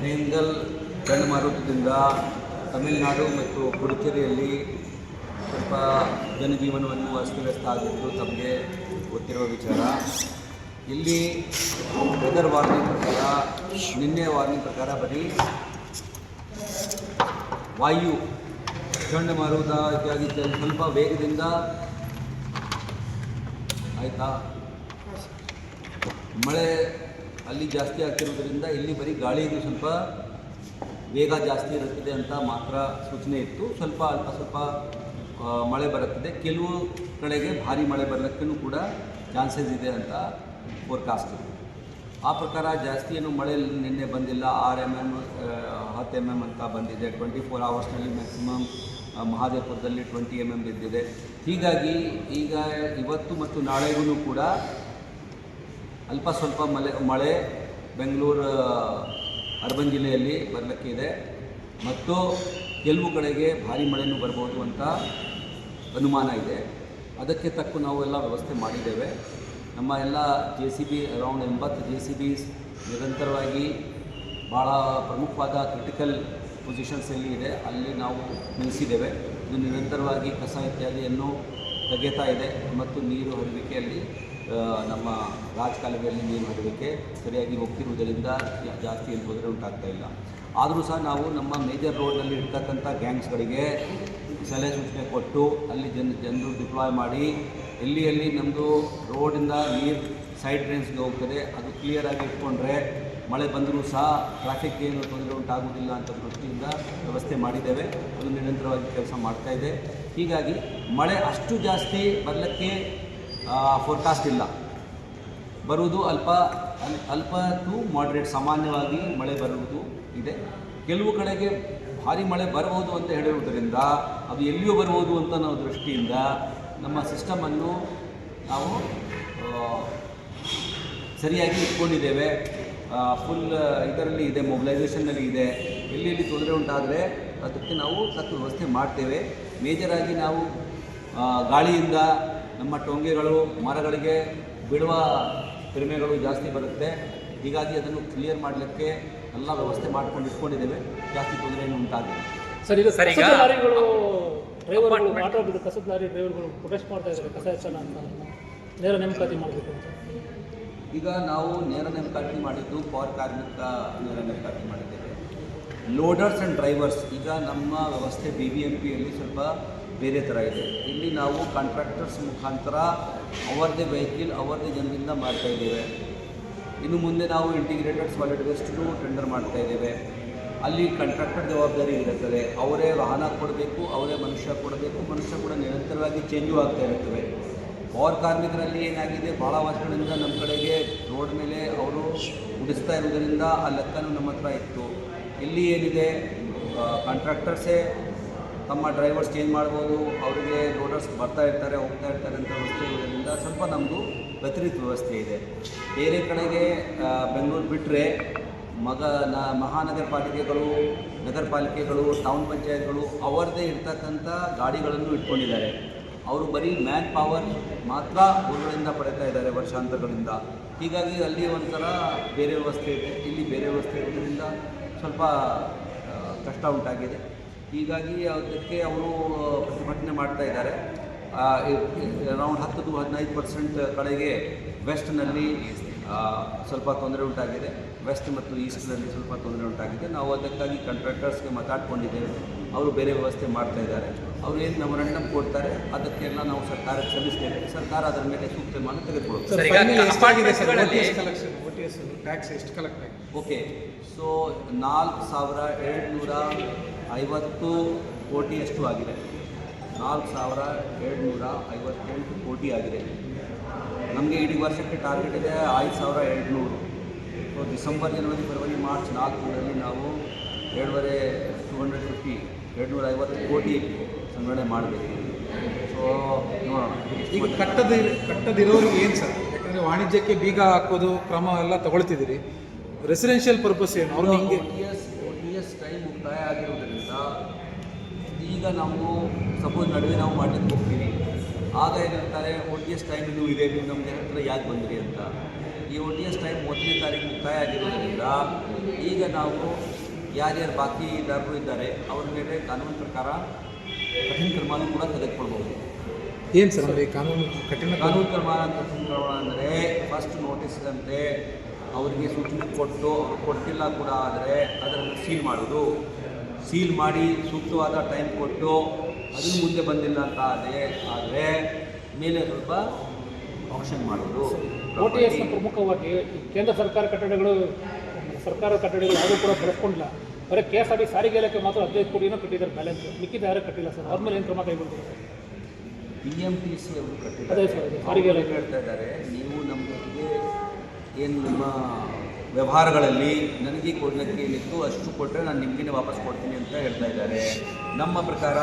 ಫೇಂಗಲ್ ಚಂಡಮಾರುತದಿಂದ ತಮಿಳುನಾಡು ಮತ್ತು ಪುದುಚೇರಿಯಲ್ಲಿ ಸ್ವಲ್ಪ ಜನಜೀವನವನ್ನು ಅಸ್ತವ್ಯಸ್ತ ಆಗಿದ್ದು ತಮಗೆ ಗೊತ್ತಿರುವ ವಿಚಾರ. ಇಲ್ಲಿ ವೆದರ್ ವಾರ್ನಿಂಗ್ ಪ್ರಕಾರ, ನಿನ್ನೆ ವಾರ್ನಿಂಗ್ ಪ್ರಕಾರ ಬರೀ ವಾಯು ಚಂಡಮಾರುತ ಇತ್ಯಾದಿ ಸ್ವಲ್ಪ ವೇಗದಿಂದ ಆಯಿತಾ? ಮಳೆ ಅಲ್ಲಿ ಜಾಸ್ತಿ ಆಗ್ತಿರೋದ್ರಿಂದ ಇಲ್ಲಿ ಬರೀ ಗಾಳಿದು ಸ್ವಲ್ಪ ವೇಗ ಜಾಸ್ತಿ ಇರುತ್ತದೆ ಅಂತ ಮಾತ್ರ ಸೂಚನೆ ಇತ್ತು. ಸ್ವಲ್ಪ ಅಲ್ಪ ಸ್ವಲ್ಪ ಮಳೆ ಬರುತ್ತದೆ. ಕೆಲವು ಕಡೆಗೆ ಭಾರಿ ಮಳೆ ಬರಲಿಕ್ಕೂ ಕೂಡ ಚಾನ್ಸಸ್ ಇದೆ ಅಂತ ಫೋರ್ಕಾಸ್ಟ್ ಆ ಪ್ರಕಾರ ಜಾಸ್ತಿ ಏನು ಮಳೆ ನಿನ್ನೆ ಬಂದಿಲ್ಲ. ಆರು ಎಂ ಎಂ ಹತ್ತು ಎಂ ಎಂ ಅಂತ ಬಂದಿದೆ. ಟ್ವೆಂಟಿ ಫೋರ್ ಅವರ್ಸ್ನಲ್ಲಿ ಮ್ಯಾಕ್ಸಿಮಮ್ ಮಹಾದೇವಪುರದಲ್ಲಿ ಟ್ವೆಂಟಿ ಎಂ ಎಂ ಬಿದ್ದಿದೆ. ಹೀಗಾಗಿ ಈಗ ಇವತ್ತು ಮತ್ತು ನಾಳೆಗೂ ಕೂಡ ಅಲ್ಪ ಸ್ವಲ್ಪ ಮಳೆ ಮಳೆ ಬೆಂಗಳೂರು ಅರ್ಬನ್ ಜಿಲ್ಲೆಯಲ್ಲಿ ಬರಲಿಕ್ಕೆ ಇದೆ. ಮತ್ತು ಕೆಲವು ಕಡೆಗೆ ಭಾರಿ ಮಳೆಯೂ ಬರ್ಬೋದು ಅಂತ ಅನುಮಾನ ಇದೆ. ಅದಕ್ಕೆ ತಕ್ಕ ನಾವು ಎಲ್ಲ ವ್ಯವಸ್ಥೆ ಮಾಡಿದ್ದೇವೆ. ನಮ್ಮ ಎಲ್ಲ ಜೆ ಸಿ ಬಿ, ಅರೌಂಡ್ ಎಂಬತ್ತು ಜೆ ಸಿ ಬಿಸ್ ನಿರಂತರವಾಗಿ ಭಾಳ ಪ್ರಮುಖವಾದ ಕ್ರಿಟಿಕಲ್ ಪೊಸಿಷನ್ಸ್ ಎಲ್ಲಿ ಇದೆ. ಅಲ್ಲಿ ನಾವು ನಿಲ್ಲಿಸಿದ್ದೇವೆ. ಇದು ನಿರಂತರವಾಗಿ ಕಸ ಇತ್ಯಾದಿಯನ್ನು ತೆಗೆತಾ ಇದೆ. ಮತ್ತು ನೀರು ಹರಿವಿಕೆಯಲ್ಲಿ ನಮ್ಮ ರಾಜಕಾಲುವೆಯಲ್ಲಿ ನೀರು ಹರಿಯೋದಕ್ಕೆ ಸರಿಯಾಗಿ ಹೋಗ್ತಿರುವುದರಿಂದ ಜಾಸ್ತಿ ಏನು ತೊಂದರೆ ಉಂಟಾಗ್ತಾ ಇಲ್ಲ. ಆದರೂ ಸಹ ನಾವು ನಮ್ಮ ಮೇಜರ್ ರೋಡ್ನಲ್ಲಿ ಇರ್ತಕ್ಕಂಥ ಗ್ಯಾಂಗ್ಸ್ಗಳಿಗೆ ಸಲಹೆ ಸೂಚನೆ ಕೊಟ್ಟು ಅಲ್ಲಿ ಜನ, ಜನರು ಡಿಪ್ಲಾಯ್ ಮಾಡಿ ಎಲ್ಲಿ ಎಲ್ಲಿ ನಮ್ಮದು ರೋಡಿಂದ ನೀರು ಸೈಡ್ ಡ್ರೈನ್ಸ್ಗೆ ಹೋಗ್ತದೆ, ಅದು ಕ್ಲಿಯರಾಗಿ ಇಟ್ಕೊಂಡ್ರೆ ಮಳೆ ಬಂದರೂ ಸಹ ಟ್ರಾಫಿಕ್ ಏನು ತೊಂದರೆ ಉಂಟಾಗುವುದಿಲ್ಲ ಅಂತ ದೃಷ್ಟಿಯಿಂದ ವ್ಯವಸ್ಥೆ ಮಾಡಿದ್ದೇವೆ. ಅದು ನಿರಂತರವಾಗಿ ಕೆಲಸ ಮಾಡ್ತಾ ಇದೆ. ಹೀಗಾಗಿ ಮಳೆ ಅಷ್ಟು ಜಾಸ್ತಿ ಬರಲಿಕ್ಕೆ ಫೋರ್ಕಾಸ್ಟ್ ಇಲ್ಲ. ಬರುವುದು ಅಲ್ಪ, ಅಲ್- ಅಲ್ಪ ಟು ಮಾಡ್ರೇಟ್ ಸಾಮಾನ್ಯವಾಗಿ ಮಳೆ ಬರುವುದು ಇದೆ. ಕೆಲವು ಕಡೆಗೆ ಭಾರಿ ಮಳೆ ಬರಬಹುದು ಅಂತ ಹೇಳಿರುವುದರಿಂದ, ಅದು ಎಲ್ಲಿಯೂ ಬರಬಹುದು ಅಂತ ನಾವು ದೃಷ್ಟಿಯಿಂದ ನಮ್ಮ ಸಿಸ್ಟಮನ್ನು ನಾವು ಸರಿಯಾಗಿ ಇಟ್ಕೊಂಡಿದ್ದೇವೆ. ಫುಲ್ ಇದರಲ್ಲಿ ಇದೆ ಮೊಬಿಲೈಸೇಷನ್ನಲ್ಲಿ ಇದೆ. ಎಲ್ಲಿ ತೊಂದರೆ ಉಂಟಾದರೆ ಅದಕ್ಕೆ ನಾವು ತಕ್ಕ ವ್ಯವಸ್ಥೆ ಮಾಡ್ತೇವೆ. ಮೇಜರಾಗಿ ನಾವು ಗಾಳಿಯಿಂದ ನಮ್ಮ ಟೊಂಗೆಗಳು ಮರಗಳಿಗೆ ಬಿಡುವ ಕ್ರಿಮೆಗಳು ಜಾಸ್ತಿ ಬರುತ್ತೆ. ಹೀಗಾಗಿ ಅದನ್ನು ಕ್ಲಿಯರ್ ಮಾಡಲಿಕ್ಕೆ ಎಲ್ಲ ವ್ಯವಸ್ಥೆ ಮಾಡ್ಕೊಂಡು ಇಟ್ಕೊಂಡಿದ್ದೇವೆ. ಜಾಸ್ತಿ ತೊಂದರೆ ಏನು ಉಂಟಾಗಿದೆ ಸರ್ ಈಗ ಸರಿ ಲಾರಿಗಳು ಡ್ರೈವರ್ಗಳು ಆಟೋ ಕಸದ ಲಾರಿ ಡ್ರೈವರ್ಗಳು ಪ್ರೊಟೆಸ್ಟ್ ಮಾಡ್ತಾ ಇದ್ದಾರೆ ಕಸ ಹೆಚ್ಚನ ಅಂತ. ನೇರ ನೇಮಕಾತಿ ಮಾಡಬೇಕು ಅಂತ. ಈಗ ನಾವು ನೇರ ನೇಮಕಾತಿ ಮಾಡಿದ್ದು ಪೌರ ಕಾರ್ಮಿಕ ನೇರ ನೇಮಕಾತಿ ಮಾಡಿದ್ದೇವೆ. ಲೋಡರ್ಸ್ ಆ್ಯಂಡ್ ಡ್ರೈವರ್ಸ್ ಈಗ ನಮ್ಮ ವ್ಯವಸ್ಥೆ ಬಿ ಬಿ ಎಂ ಪಿಯಲ್ಲಿ ಸ್ವಲ್ಪ ಬೇರೆ ಥರ ಇದೆ. ಇಲ್ಲಿ ನಾವು ಕಾಂಟ್ರಾಕ್ಟರ್ಸ್ ಮುಖಾಂತರ ಅವರದೇ ವೆಹಿಕಲ್ ಅವರದೇ ಜನರಿಂದ ಮಾಡ್ತಾಯಿದ್ದೇವೆ ಇನ್ನು ಮುಂದೆ ನಾವು ಇಂಟಿಗ್ರೇಟೆಡ್ ಸಾಲಿಡ್ ವೇಸ್ಟ್ಗೂ ಟೆಂಡರ್ ಮಾಡ್ತಾಯಿದ್ದೇವೆ ಅಲ್ಲಿ ಕಾಂಟ್ರಾಕ್ಟರ್ ಜವಾಬ್ದಾರಿ ಇರುತ್ತದೆ. ಅವರೇ ವಾಹನ ಕೊಡಬೇಕು, ಅವರೇ ಮನುಷ್ಯ ಕೊಡಬೇಕು, ಮನುಷ್ಯ ಕೂಡ ನಿರಂತರವಾಗಿ ಚೇಂಜು ಆಗ್ತಾ ಇರುತ್ತವೆ. ಪೌರ ಕಾರ್ಮಿಕರಲ್ಲಿ ಏನಾಗಿದೆ? ಭಾಳ ವರ್ಷಗಳಿಂದ ನಮ್ಮ ಕಡೆಗೆ ರೋಡ್ ಮೇಲೆ ಅವರು ಉಡಿಸ್ತಾ ಇರುವುದರಿಂದ ಆ ಲೆಕ್ಕನೂ ನಮ್ಮ ಹತ್ರ ಇತ್ತು. ಇಲ್ಲಿ ಏನಿದೆ? ಕಾಂಟ್ರಾಕ್ಟರ್ಸೇ ತಮ್ಮ ಡ್ರೈವರ್ಸ್ ಚೇಂಜ್ ಮಾಡ್ಬೋದು, ಅವರಿಗೆ ಲೋಡರ್ಸ್ ಬರ್ತಾ ಇರ್ತಾರೆ, ಹೋಗ್ತಾ ಇರ್ತಾರೆ ಅಂತ ವ್ಯವಸ್ಥೆ ಇರೋದ್ರಿಂದ ಸ್ವಲ್ಪ ನಮ್ಮದು ವ್ಯತಿರಿಕ್ತ ವ್ಯವಸ್ಥೆ ಇದೆ. ಬೇರೆ ಕಡೆಗೆ ಬೆಂಗಳೂರು ಬಿಟ್ಟರೆ ಮಗ, ನ, ಮಹಾನಗರ ಪಾಲಿಕೆಗಳು, ನಗರ ಪಾಲಿಕೆಗಳು ಟೌನ್ ಪಂಚಾಯತ್ಗಳು ಅವರದೇ ಇರ್ತಕ್ಕಂಥ ಗಾಡಿಗಳನ್ನು ಇಟ್ಕೊಂಡಿದ್ದಾರೆ. ಅವರು ಬರೀ ಮ್ಯಾನ್ ಪವರ್ ಮಾತ್ರ ಊರುಗಳಿಂದ ಪಡೀತಾ ಇದ್ದಾರೆ ವರ್ಷಾಂತರಗಳಿಂದ ಹೀಗಾಗಿ ಅಲ್ಲಿ ಒಂಥರ ಬೇರೆ ವ್ಯವಸ್ಥೆ ಇದೆ. ಇಲ್ಲಿ ಬೇರೆ ವ್ಯವಸ್ಥೆ ಇರೋದ್ರಿಂದ ಸ್ವಲ್ಪ ಕಷ್ಟ ಉಂಟಾಗಿದೆ. ಹೀಗಾಗಿ ಅದಕ್ಕೆ ಅವರು ಪ್ರತಿಭಟನೆ ಮಾಡ್ತಾ ಇದ್ದಾರೆ. ಅರೌಂಡ್ ಹತ್ತು ಹದಿನೈದು ಪರ್ಸೆಂಟ್ ಕಡೆಗೆ ವೆಸ್ಟ್ನಲ್ಲಿ ಸ್ವಲ್ಪ ತೊಂದರೆ ಉಂಟಾಗಿದೆ. ವೆಸ್ಟ್ ಮತ್ತು ಈಸ್ಟ್ನಲ್ಲಿ ಸ್ವಲ್ಪ ತೊಂದರೆ ಉಂಟಾಗಿದೆ. ನಾವು ಅದಕ್ಕಾಗಿ ಕಾಂಟ್ರಾಕ್ಟರ್ಸ್ಗೆ ಮಾತಾಡ್ಕೊಂಡಿದ್ದೇವೆ. ಅವರು ಬೇರೆ ವ್ಯವಸ್ಥೆ ಮಾಡ್ತಾ ಇದ್ದಾರೆ. ಅವರು ಏನು ಮೆಮೊರಂಡಮ್ ಕೊಡ್ತಾರೆ ಅದಕ್ಕೆಲ್ಲ ನಾವು ಸರ್ಕಾರಕ್ಕೆ ಸಲ್ಲಿಸ್ತೇವೆ ಸರ್ಕಾರ ಅದರ ಮೇಲೆ ಸೂಕ್ತ ತೀರ್ಮಾನ ತೆಗೆದುಕೊಳ್ಳುತ್ತೆ ಓಕೆ ಸೊ ನಾಲ್ಕು ಸಾವಿರ ಏಳ್ನೂರ ಐವತ್ತು ಕೋಟಿಯಷ್ಟು ಆಗಿದೆ. ನಾಲ್ಕು ಸಾವಿರ ಏಳ್ನೂರ ಐವತ್ತೆಂಟು ಕೋಟಿ ಆಗಿದೆ. ನಮಗೆ ಇಡೀ ವರ್ಷಕ್ಕೆ ಟಾರ್ಗೆಟ್ ಇದೆ ಐದು ಸಾವಿರ ಏಳ್ನೂರು. ಸೊ ಡಿಸೆಂಬರ್ ಜನವರಿ ಫೆಬ್ರವರಿ ಮಾರ್ಚ್ ನಾಲ್ಕು ತಿಂಗಳಲ್ಲಿ ನಾವು ಎರಡೂವರೆ ಟು ಹಂಡ್ರೆಡ್ ಫಿಫ್ಟಿ ಏಳ್ನೂರ ಐವತ್ತು ಕೋಟಿ ಸಂಗ್ರಹಣೆ ಮಾಡಬೇಕು. ಸೊ ನೋಡೋಣ. ಈಗ ಕಟ್ಟದ ಕಟ್ಟದಿರೋರಿಗೆ ಏನು ಸರ್? ಯಾಕಂದರೆ ವಾಣಿಜ್ಯಕ್ಕೆ ಬೀಗ ಹಾಕೋದು ಕ್ರಮ ಎಲ್ಲ ತಗೊಳ್ತಿದ್ದೀರಿ. ರೆಸಿಡೆನ್ಷಿಯಲ್ ಪರ್ಪಸ್ ಏನು? ಅವರು ಹಿಂಗೆ T S T S time ಮುಕ್ತಾಯ ಆಗಿರೋದ್ರಿಂದ ಈಗ ನಾವು ಸಪೋಸ್ ನಡುವೆ ನಾವು ಮಾಡ್ಲಿಕ್ಕೆ ಹೋಗ್ತೀವಿ. ಆಗ ಏನಿರ್ತಾರೆ ಒ ಟಿ ಎಸ್ ಟೈಮ್ ಇನ್ನೂ ಇದೆ ನೀವು ನಮಗೆ ಹತ್ರ ಯಾಕೆ ಬಂದ್ರಿ ಅಂತ. ಈ ಒ ಟಿ ಎಸ್ ಟೈಮ್ ಮೊದಲನೇ ತಾರೀಕು ಮುಕ್ತಾಯ ಆಗಿರೋದ್ರಿಂದ ಈಗ ನಾವು ಯಾರ್ಯಾರು ಬಾಕಿದಾರರು ಇದ್ದಾರೆ ಅವ್ರ ಮೇಲೆ ಕಾನೂನು ಪ್ರಕಾರ ಕಠಿಣ ಕ್ರಮನೂ ಕೂಡ ತೆಗೆದುಕೊಳ್ಬೋದು ಏನು ಸರ್ ಅಂದರೆ ಕಾನೂನು ಕಠಿಣ ಕಾನೂನು ಕ್ರಮ ಕಠಿಣ ಕ್ರಮ ಅಂದರೆ ಫಸ್ಟ್ ನೋಟಿಸ್ ಅಂತೆ ಅವರಿಗೆ ಸೂಚನೆ ಕೊಟ್ಟು ಅವ್ರು ಕೊಟ್ಟಿಲ್ಲ ಕೂಡ ಆದರೆ ಅದನ್ನು ಸೀಲ್ ಮಾಡೋದು ಸೀಲ್ ಮಾಡಿ ಸೂಕ್ತವಾದ ಟೈಮ್ ಕೊಟ್ಟು ಅದನ್ನು ಮುಂದೆ ಬಂದಿಲ್ಲ ಅಂತ ಆದರೆ ಆದರೆ ಮೇಲೆ ಸ್ವಲ್ಪ ಆಪ್ಷನ್ ಮಾಡೋದು ಪ್ರಮುಖವಾಗಿ ಕೇಂದ್ರ ಸರ್ಕಾರ ಕಟ್ಟಡಗಳು ಸರ್ಕಾರ ಕಟ್ಟಡಗಳು ಯಾರೂ ಕೂಡ ಬಳಸ್ಕೊಂಡಿಲ್ಲ ಬರೀ ಕೆ ಎಸ್ ಆರ್ ಟಿ ಸಾರಿಗೆ ಇಲಾಖೆ ಮಾತ್ರ ಹದಿನೈದು ಕೋಟಿನೂ ಕಟ್ಟಿದ್ದಾರೆ ಬ್ಯಾಲೆನ್ಸ್ ಮಿಕ್ಕಿದ ಯಾರೂ ಕಟ್ಟಿಲ್ಲ ಸರ್ ಅವ್ರ ಮೇಲೆ ಏನು ಕ್ರಮ ಕೈಗೊಂಡಿದ್ದಾರೆ sir B M T C ಅವರು ಅದೇ ಸರ್. ಸಾರಿಗೆ ಇಲಾಖೆ. ಹೇಳ್ತಾ ಇದ್ದಾರೆ ನೀವು ನಮ್ಮ ಜೊತೆಗೆ ಏನು ನಿಮ್ಮ ವ್ಯವಹಾರಗಳಲ್ಲಿ ನನಗೆ ಕೊಡಲಿಕ್ಕೆ ಇತ್ತು, ಅಷ್ಟು ಕೊಟ್ಟರೆ ನಾನು ನಿಮಗೇನೆ ವಾಪಸ್ ಕೊಡ್ತೀನಿ ಅಂತ ಹೇಳ್ತಾ ಇದ್ದಾರೆ. ನಮ್ಮ ಪ್ರಕಾರ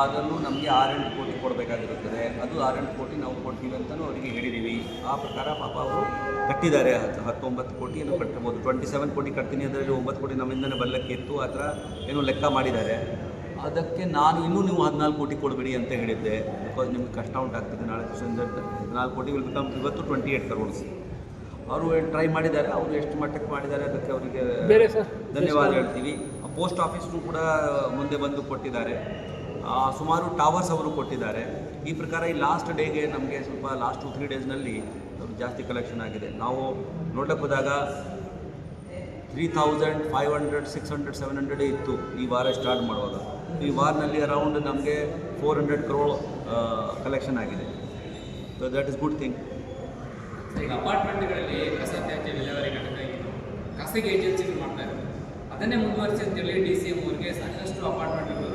ಅದನ್ನು ನಮಗೆ ಆರೆಂಟು ಕೋಟಿ ಕೊಡಬೇಕಾಗಿರುತ್ತದೆ. ಅದು ಆರೆಂಟು ಕೋಟಿ ನಾವು ಕೊಡ್ತೀವಿ ಅಂತಲೂ ಅವರಿಗೆ ಹೇಳಿದ್ದೀವಿ ಆ ಪ್ರಕಾರ ಪಾಪ ಅವರು ಕಟ್ಟಿದ್ದಾರೆ. ಹತ್ತು, ಹತ್ತೊಂಬತ್ತು ಕೋಟಿಯನ್ನು ಕಟ್ಟಬಹುದು. ಟ್ವೆಂಟಿ ಸೆವೆನ್ ಕೋಟಿ ಕಟ್ತೀನಿ ಅದರಲ್ಲಿ ಒಂಬತ್ತು ಕೋಟಿ ನಮ್ಮಿಂದನೇ ಬಲ್ಲಕ್ಕೆ ಇತ್ತು. ಆ ಥರ ಏನೋ ಲೆಕ್ಕ ಮಾಡಿದ್ದಾರೆ. ಅದಕ್ಕೆ ನಾನು ಇನ್ನೂ ನೀವು ಹದಿನಾಲ್ಕು ಕೋಟಿ ಕೊಡಬೇಡಿ ಅಂತ ಹೇಳಿದ್ದೆ. ಬಿಕಾಸ್ ನಿಮ್ಗೆ ಕಷ್ಟ ಉಂಟಾಗ್ತದೆ. ನಾಳೆ ನಾಲ್ಕು ಕೋಟಿ ವಿಲ್ ಬಿಕಮ್ ಇವತ್ತು ಟ್ವೆಂಟಿ ಏಟ್ ಕರೋಡ್ಸ್ ಅವರು ಟ್ರೈ ಮಾಡಿದ್ದಾರೆ ಅವರು ಎಷ್ಟು ಮಟ್ಟಕ್ಕೆ ಮಾಡಿದ್ದಾರೆ ಅದಕ್ಕೆ ಅವರಿಗೆ ಬೇರೆ ಸರ್. ಧನ್ಯವಾದ ಹೇಳ್ತೀವಿ. ಪೋಸ್ಟ್ ಆಫೀಸ್ನು ಕೂಡ ಮುಂದೆ ಬಂದು ಕೊಟ್ಟಿದ್ದಾರೆ. ಸುಮಾರು ಟವರ್ಸ್ ಅವರು ಕೊಟ್ಟಿದ್ದಾರೆ. ಈ ಪ್ರಕಾರ ಈ ಲಾಸ್ಟ್ ಡೇಗೆ ನಮಗೆ ಸ್ವಲ್ಪ ಲಾಸ್ಟ್ ಟು ತ್ರೀ ಡೇಸ್ನಲ್ಲಿ ಜಾಸ್ತಿ ಕಲೆಕ್ಷನ್ ಆಗಿದೆ. ನಾವು ನೋಡಕ್ಕೆ ಹೋದಾಗ three thousand five hundred six hundred seven hundred ಇತ್ತು ಈ ವಾರ ಸ್ಟಾರ್ಟ್ ಮಾಡುವಾಗ. ಈ ವಾರನಲ್ಲಿ ಅರೌಂಡ್ ನಮಗೆ ಫೋರ್ ಹಂಡ್ರೆಡ್ ಕ್ರೋಡ್ ಕಲೆಕ್ಷನ್ ಆಗಿದೆ. So that is good thing ಈಗ ಅಪಾರ್ಟ್ಮೆಂಟ್ಗಳಲ್ಲಿ ಕಸ ತ್ಯಾಜ್ಯ ವಿಲೇವಾರಿ ಘಟಕ ಏನು ಖಾಸಗಿ ಏಜೆನ್ಸಿಗಳು ಮಾಡ್ತಾ ಇದ್ದಾರೆ ಅದನ್ನೇ ಮುಂದುವರಿಸಿ ಅಂತೇಳಿ ಡಿ ಸಿ ಎಂ ಅವರಿಗೆ ಸಾಕಷ್ಟು ಅಪಾರ್ಟ್ಮೆಂಟ್ಗಳು